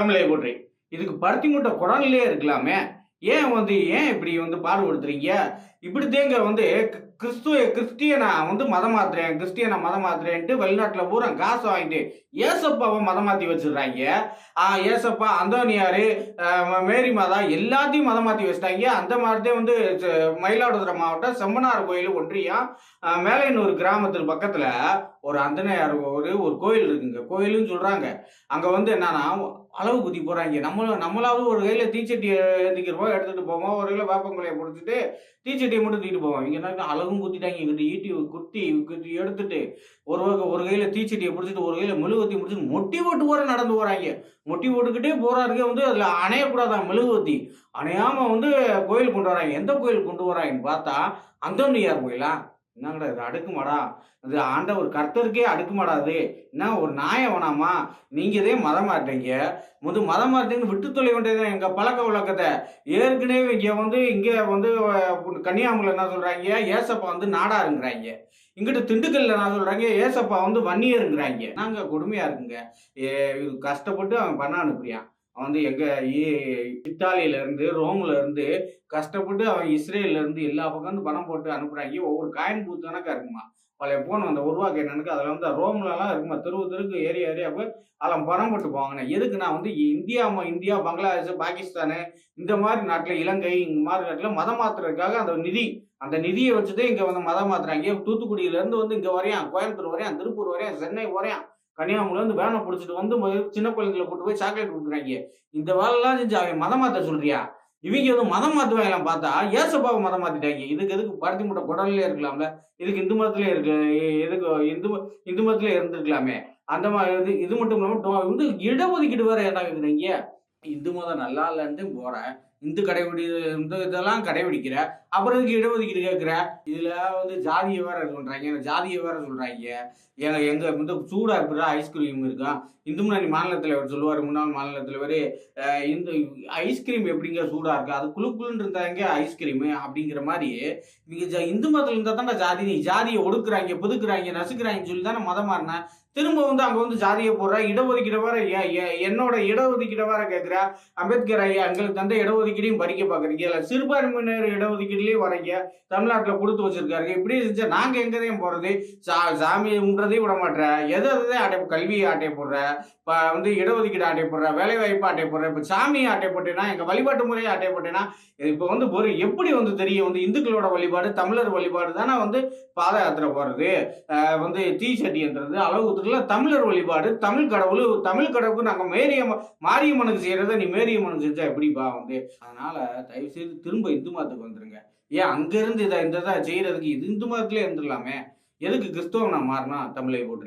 தமிழை போற்றி. இதுக்கு பருத்தி மூட்டை குடல்லே இருக்கலாமே. ஏன் வந்து ஏன் இப்படி வந்து பாடுபடுத்துறீங்க? இப்படி தேங்க வந்து கிறிஸ்துவ கிறிஸ்டியனா வந்து மதம் மாத்துறேன் கிறிஸ்டியனை மதம் மாத்துறேன்ட்டு வெளிநாட்டில் பூரா காசு வாங்கிட்டு ஏசப்பாவை மதம் மாற்றி வச்சிடுறாங்க ஏசப்பா அந்தோனியாரு மேரி மாதா எல்லாத்தையும் மதம் மாற்றி வச்சிட்டாங்க. அந்த மாதிரி வந்து ச- மயிலாடுதுறை மாவட்டம் செம்மனார் கோயில் ஒன்றியம் மேலையனூர் கிராமத்துக்கு பக்கத்தில் ஒரு அந்தனையார் ஒரு ஒரு கோயில் இருக்குங்க. கோயிலுன்னு சொல்கிறாங்க அங்கே வந்து என்னன்னா அளவு குத்தி போகிறாங்க நம்மளும் நம்மளாவது ஒரு கையில் தீச்சட்டி ஏந்திக்கிறப்போ எடுத்துகிட்டு போவோம் ஒரு கையில் வேப்பங்குலையை பிடிச்சிட்டு தீச்சட்டியை மட்டும் தூக்கிட்டு போவான். இங்கே என்ன அழகும் குத்திட்டாங்க. இங்கிட்டு ஈட்டி குத்தி குத்தி எடுத்துட்டு ஒரு ஒரு கையில் தீச்சட்டியை பிடிச்சிட்டு ஒரு கையில் மெழுகுவத்தி பிடிச்சிட்டு மொட்டி போட்டு போகிற நடந்து போகிறாங்க மொட்டி போட்டுக்கிட்டே போகிறாருக்கே வந்து அதில் அணையக்கூடாதான் மெழுகுவத்தி அணையாமல் வந்து கோயில் கொண்டு வராங்க. எந்த கோயில் கொண்டு வராங்கன்னு பார்த்தா அந்தோனியார் கோயிலா? என்னங்கடா இது அடுக்குமாடா? இது ஆண்டவர் கர்த்தருக்கே அடுக்குமாடா அது என்ன ஒரு நாயை வேணாமா? நீங்கள் இதே மதம் மாட்டீங்க முது மதம் மாட்டீங்கன்னு விட்டு தொலை வேண்டியது எங்கள் பழக்க வழக்கத்தை. ஏற்கனவே இங்கே வந்து இங்கே வந்து கன்னியாகுமரியில் என்ன சொல்கிறாங்க ஏசப்பா வந்து நாடாருங்கிறாங்க. இங்கிட்ட திண்டுக்கல்ல என்ன சொல்கிறாங்க ஏசப்பா வந்து வன்னியருங்கிறாங்க. நாங்கள் கொடுமையாக இருக்குங்க. ஏ, கஷ்டப்பட்டு அவன் பண்ண அனுப்புறியான் வந்து எங்கள் இத்தாலியில இருந்து ரோம்ல இருந்து கஷ்டப்பட்டு அவன் இஸ்ரேல்லேருந்து எல்லா பக்கம் வந்து பணம் போட்டு அனுப்புறாங்க ஒவ்வொரு காயின் பூத்து கணக்கா இருக்குமா? பழைய போன் அந்த உருவாக்க ரூபா அதில் வந்து ரோம்லலாம் இருக்குமா? தெருவு தெருக்கு ஏரியா ஏரியா போய் அதில் பணம் போட்டு போவாங்கண்ணே. எதுக்கு நான் வந்து இந்தியா ம- இந்தியா பங்களாதேஷ் பாகிஸ்தானு இந்த மாதிரி நாட்டில் இலங்கை இந்த மாதிரி நாட்டில் மதம் மாத்துறதுக்காக அந்த நிதி அந்த நிதியை வச்சுதான் இங்கே வந்து மதம் மாத்துறாங்க. தூத்துக்குடியிலேருந்து வந்து இங்கே வரையான் கோயம்புத்தூர் வரையான் திருப்பூர் வரையான் சென்னை வரையான். கன்னியாகுமரியில் வந்து வேனை பிடிச்சிட்டு வந்து மொத- சின்ன குழந்தைகளை கூட்டு போய் சாக்லேட் கொடுக்குறாங்க. இந்த வேலைலாம் செஞ்சு அவன் மதம் மாற்ற சொல்றியா? இவங்க வந்து மதம் மாற்றுவாங்களாம் பார்த்தா ஏசப்பாவை மதம் மாற்றிட்டாங்க இதுக்கு எதுக்கு பருத்தி மூட்டை குடல்லே இருக்கலாம்ல? இதுக்கு இந்து மதத்திலே இருக்கு எதுக்கு இந்து இந்து மதத்திலே இருந்திருக்கலாமே. அந்த மாதிரி இது இது மட்டும் இல்லாமல் வந்து இடஒதுக்கீடு வேற என்ன கேக்குறீங்க இந்து மதம் நல்லா இல்லைன்ட்டு போகிறேன் இந்து கடைபிடி இந்த இதெல்லாம் கடைபிடிக்கிற அப்புறம் இதுக்கு இடஒதுக்கீடு கேட்குற இதில் வந்து ஜாதியை வேற சொல்றாங்க ஜாதியை வேற சொல்கிறாங்க எங்க எங்கள் வந்து சூடாக இருக்கிற ஐஸ்கிரீம் இருக்கா? இந்து முன்னாடி மாநில தலைவர் சொல்லுவார் முன்னாள் மாநில தலைவர் இந்த ஐஸ்கிரீம் எப்படிங்க சூடாக இருக்கா? அது குளு குளுன்னு இருந்தாங்க ஐஸ்கிரீமு அப்படிங்கிற மாதிரி நீங்கள் ஜ- இந்து மதத்தில் இருந்தால் தானே ஜாதி நீ ஜாதியை ஒடுக்குறாங்க புதுக்குறாங்க நசுக்கிறாங்கன்னு சொல்லி தானே மதம் மாறின. திரும்ப வந்து அங்கே வந்து ஜாதியை போடுற இடஒதுக்கீடு வேற என்னோட இடஒதுக்கீடு வேற கேட்குற. அம்பேத்கர் ஐயா எங்களுக்கு தந்த இடஒதுக்கீடையும் பறிக்க பார்க்குறீங்க இல்லை சிறுபான்மையினர் இடஒதுக்கீடுலயே வரீங்க தமிழ்நாட்டில் கொடுத்து வச்சுருக்காருங்க. இப்படி செஞ்சா நாங்கள் எங்கேதையும் போகிறது சா- சாமி கும்பிட்றதையும் விட மாட்டேற எது எதை ஆட்டை கல்வி ஆட்டை போடுற? இப்போ வந்து இடஒதுக்கீடு ஆட்டை போடுற? வேலைவாய்ப்பு ஆட்டை போடுற? இப்போ சாமி ஆட்டை போட்டேன்னா எங்கள் வழிபாட்டு முறையை ஆட்டை போட்டேன்னா இப்போ வந்து ஒரு எப்படி வந்து தெரியும் வந்து இந்துக்களோட வழிபாடு தமிழர் வழிபாடு தானே வந்து பாத யாத்திரை போகிறது வந்து தீ சட்டின்றது அளவு தமிழர் வழிபாடு தமிழ் கடவுள் தமிழ் கடவுளுக்கு நாங்கள் மேரியம்ம மாரியம்மனுக்கு செய்கிறத நீ மேரியம்மனுக்கு செஞ்சால் எப்படிப்பா வந்து? அதனால தயவு செய்து திரும்ப இந்து மதத்துக்கு வந்துருங்க. ஏன் அங்கிருந்து இதை இந்த இதை செய்யறதுக்கு இது இந்து மதத்திலே இருந்துடலாமே? எதுக்கு கிறிஸ்தவம் நான் மாறினா தமிழை போற்றி?